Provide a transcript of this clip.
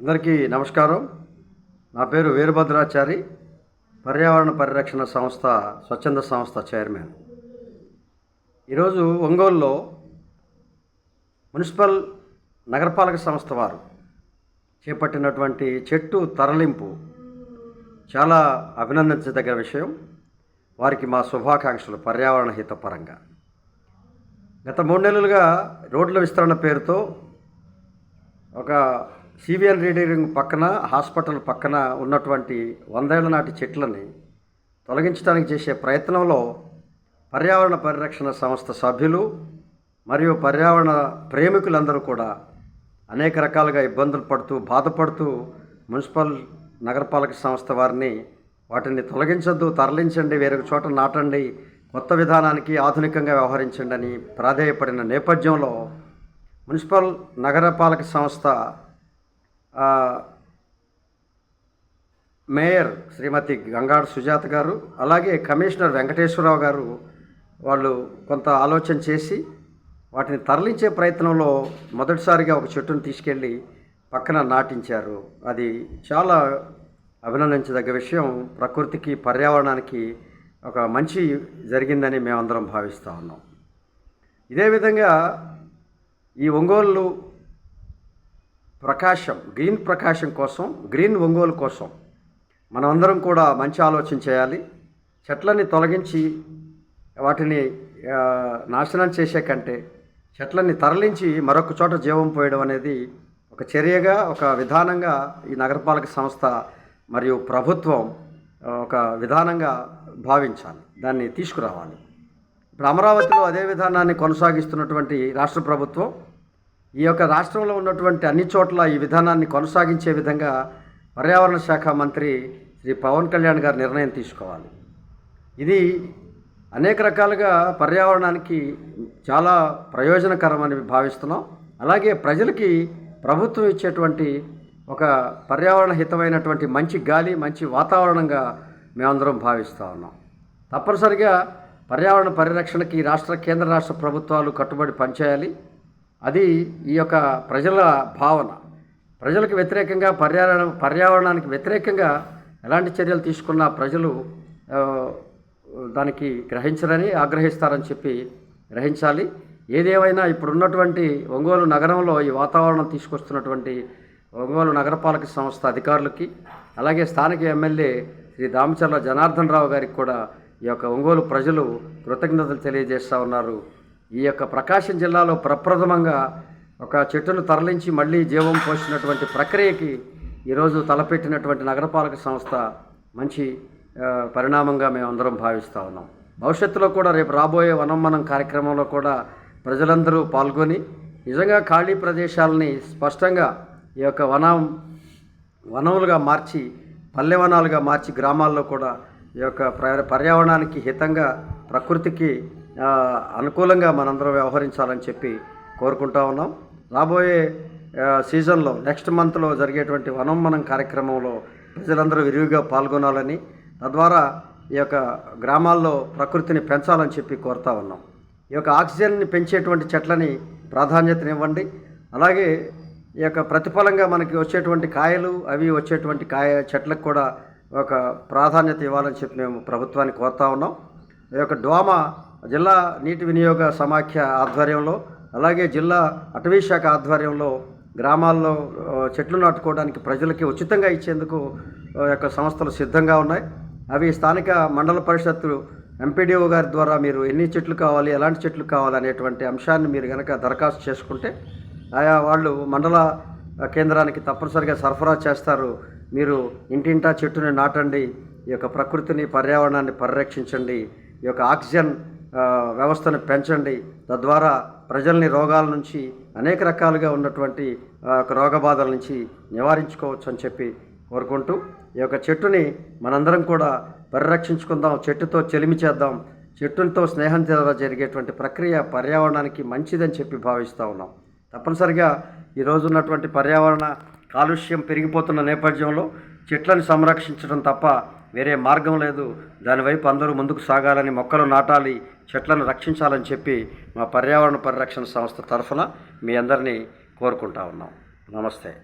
అందరికీ నమస్కారం. నా పేరు వీరభద్రాచారి పర్యావరణ పరిరక్షణ సంస్థ స్వచ్ఛంద సంస్థ చైర్మన్. ఈరోజు ఒంగోలులో మున్సిపల్ నగరపాలక సంస్థ వారు చేపట్టినటువంటి చెట్టు తరలింపు చాలా అభినందించదగ్గ విషయం. వారికి మా శుభాకాంక్షలు పర్యావరణ హితపరంగా. గత మూడు నెలలుగా రోడ్ల విస్తరణ పేరుతో ఒక సివిఎన్ రీడింగ్ పక్కన హాస్పిటల్ పక్కన ఉన్నటువంటి వందేళ్ళ నాటి చెట్లని తొలగించడానికి చేసే ప్రయత్నంలో పర్యావరణ పరిరక్షణ సంస్థ సభ్యులు మరియు పర్యావరణ ప్రేమికులందరూ కూడా అనేక రకాలుగా ఇబ్బందులు పడుతూ బాధపడుతూ మున్సిపల్ నగరపాలక సంస్థ వారిని వాటిని తొలగించద్దు తరలించండి వేరొక చోట నాటండి కొత్త విధానానికి ఆధునికంగా వ్యవహరించండి అని ప్రాధేయపడిన నేపథ్యంలో మున్సిపల్ నగరపాలక సంస్థ మేయర్ శ్రీమతి గంగాడు సుజాత గారు అలాగే కమిషనర్ వెంకటేశ్వరరావు గారు వాళ్ళు కొంత ఆలోచన చేసి వాటిని తరలించే ప్రయత్నంలో మొదటిసారిగా ఒక చెట్టును తీసుకెళ్ళి పక్కన నాటించారు. అది చాలా అభినందించదగ్గ విషయం. ప్రకృతికి పర్యావరణానికి ఒక మంచి జరిగిందని మేమందరం భావిస్తూ ఉన్నాం. ఇదే విధంగా ఈ ఒంగోలు ప్రకాశం గ్రీన్ ప్రకాశం కోసం గ్రీన్ ఒంగోలు కోసం మనమందరం కూడా మంచి ఆలోచన చేయాలి. చెట్లని తొలగించి వాటిని నాశనం చేసే కంటే చెట్లని తరలించి మరొక చోట జీవం పోయడం అనేది ఒక చర్యగా ఒక విధానంగా ఈ నగరపాలక సంస్థ మరియు ప్రభుత్వం ఒక విధానంగా భావించాలి. దాన్ని తీసుకురావాలి. ఇప్పుడు అమరావతిలో అదే విధానాన్ని కొనసాగిస్తున్నటువంటి రాష్ట్ర ప్రభుత్వం ఈ యొక్క రాష్ట్రంలో ఉన్నటువంటి అన్ని చోట్ల ఈ విధానాన్ని కొనసాగించే విధంగా పర్యావరణ శాఖ మంత్రి శ్రీ పవన్ కళ్యాణ్ గారు నిర్ణయం తీసుకోవాలి. ఇది అనేక రకాలుగా పర్యావరణానికి చాలా ప్రయోజనకరమని భావిస్తున్నాం. అలాగే ప్రజలకి ప్రభుత్వం ఇచ్చేటువంటి ఒక పర్యావరణ హితమైనటువంటి మంచి గాలి మంచి వాతావరణంగా మేమందరం భావిస్తూ ఉన్నాం. తప్పనిసరిగా పర్యావరణ పరిరక్షణకి రాష్ట్ర కేంద్ర రాష్ట్ర ప్రభుత్వాలు కట్టుబడి పనిచేయాలి. అది ఈ యొక్క ప్రజల భావన. ప్రజలకు వ్యతిరేకంగా పర్యావరణ పర్యావరణానికి వ్యతిరేకంగా ఎలాంటి చర్యలు తీసుకున్నా ప్రజలు దానికి గ్రహించరని ఆగ్రహిస్తారని చెప్పి గ్రహించాలి. ఏదేమైనా ఇప్పుడున్నటువంటి ఒంగోలు నగరంలో ఈ వాతావరణం తీసుకొస్తున్నటువంటి ఒంగోలు నగరపాలక సంస్థ అధికారులకి అలాగే స్థానిక ఎమ్మెల్యే శ్రీ దామచర్ల జనార్దన్ రావు గారికి కూడా ఈ యొక్క ఒంగోలు ప్రజలు కృతజ్ఞతలు తెలియజేస్తూ ఉన్నారు. ఈ యొక్క ప్రకాశం జిల్లాలో ప్రప్రథమంగా ఒక చెట్టును తరలించి మళ్ళీ జీవం పోసినటువంటి ప్రక్రియకి ఈరోజు తలపెట్టినటువంటి నగరపాలక సంస్థ మంచి పరిణామంగా మేమందరం భావిస్తూ ఉన్నాం. భవిష్యత్తులో కూడా రేపు రాబోయే వనం మనం కార్యక్రమంలో కూడా ప్రజలందరూ పాల్గొని నిజంగా ఖాళీ ప్రదేశాలని స్పష్టంగా ఈ యొక్క వనం వనములుగా మార్చి పల్లె వనాలుగా మార్చి గ్రామాల్లో కూడా ఈ యొక్క ప్ర- పర్యావరణానికి హితంగా ప్రకృతికి అనుకూలంగా మనందరం వ్యవహరించాలని చెప్పి కోరుకుంటా ఉన్నాం. రాబోయే సీజన్లో నెక్స్ట్ మంత్లో జరిగేటువంటి వనం మనం కార్యక్రమంలో ప్రజలందరూ విరివిగా పాల్గొనాలని తద్వారా ఈ యొక్క గ్రామాల్లో ప్రకృతిని పెంచాలని చెప్పి కోరుతా ఉన్నాం. ఈ యొక్క ఆక్సిజన్ని పెంచేటువంటి చెట్లని ప్రాధాన్యతనివ్వండి. అలాగే ఈ యొక్క ప్రతిఫలంగా మనకి వచ్చేటువంటి కాయలు అవి వచ్చేటువంటి కాయ చెట్లకు కూడా ఒక ప్రాధాన్యత ఇవ్వాలని చెప్పి మేము ప్రభుత్వాన్ని కోరుతా ఉన్నాం. ఈ యొక్క డోమ జిల్లా నీటి వినియోగ సమాఖ్య ఆధ్వర్యంలో అలాగే జిల్లా అటవీ శాఖ ఆధ్వర్యంలో గ్రామాల్లో చెట్లు నాటుకోవడానికి ప్రజలకి ఉచితంగా ఇచ్చేందుకు యొక్క సంస్థలు సిద్ధంగా ఉన్నాయి. అవి స్థానిక మండల పరిషత్తు ఎంపీడీఓ గారి ద్వారా మీరు ఎన్ని చెట్లు కావాలి ఎలాంటి చెట్లు కావాలి అనేటువంటి అంశాన్ని మీరు కనుక దరఖాస్తు చేసుకుంటే ఆయా వాళ్ళు మండల కేంద్రానికి తప్పనిసరిగా సరఫరా చేస్తారు. మీరు ఇంటింటా చెట్టుని నాటండి ఈ యొక్క ప్రకృతిని పర్యావరణాన్ని పరిరక్షించండి ఈ యొక్క ఆక్సిజన్ వ్యవస్థను పెంచండి. తద్వారా ప్రజల్ని రోగాల నుంచి అనేక రకాలుగా ఉన్నటువంటి రోగ బాధల నుంచి నివారించుకోవచ్చు అని చెప్పి కోరుకుంటూ ఈ యొక్క చెట్టుని మనందరం కూడా పరిరక్షించుకుందాం. చెట్టుతో చెలిమి చేద్దాం. చెట్టులతో స్నేహం ద్వారా జరిగేటువంటి ప్రక్రియ పర్యావరణానికి మంచిదని చెప్పి భావిస్తూ ఉన్నాం. తప్పనిసరిగా ఈరోజు ఉన్నటువంటి పర్యావరణ కాలుష్యం పెరిగిపోతున్న నేపథ్యంలో చెట్లను సంరక్షించడం తప్ప వేరే మార్గం లేదు. దానివైపు అందరూ ముందుకు సాగాలని మొక్కలు నాటాలి చెట్లను రక్షించాలని చెప్పి మా పర్యావరణ పరిరక్షణ సంస్థ తరఫున మీ అందరినీ కోరుకుంటా ఉన్నాం. నమస్తే.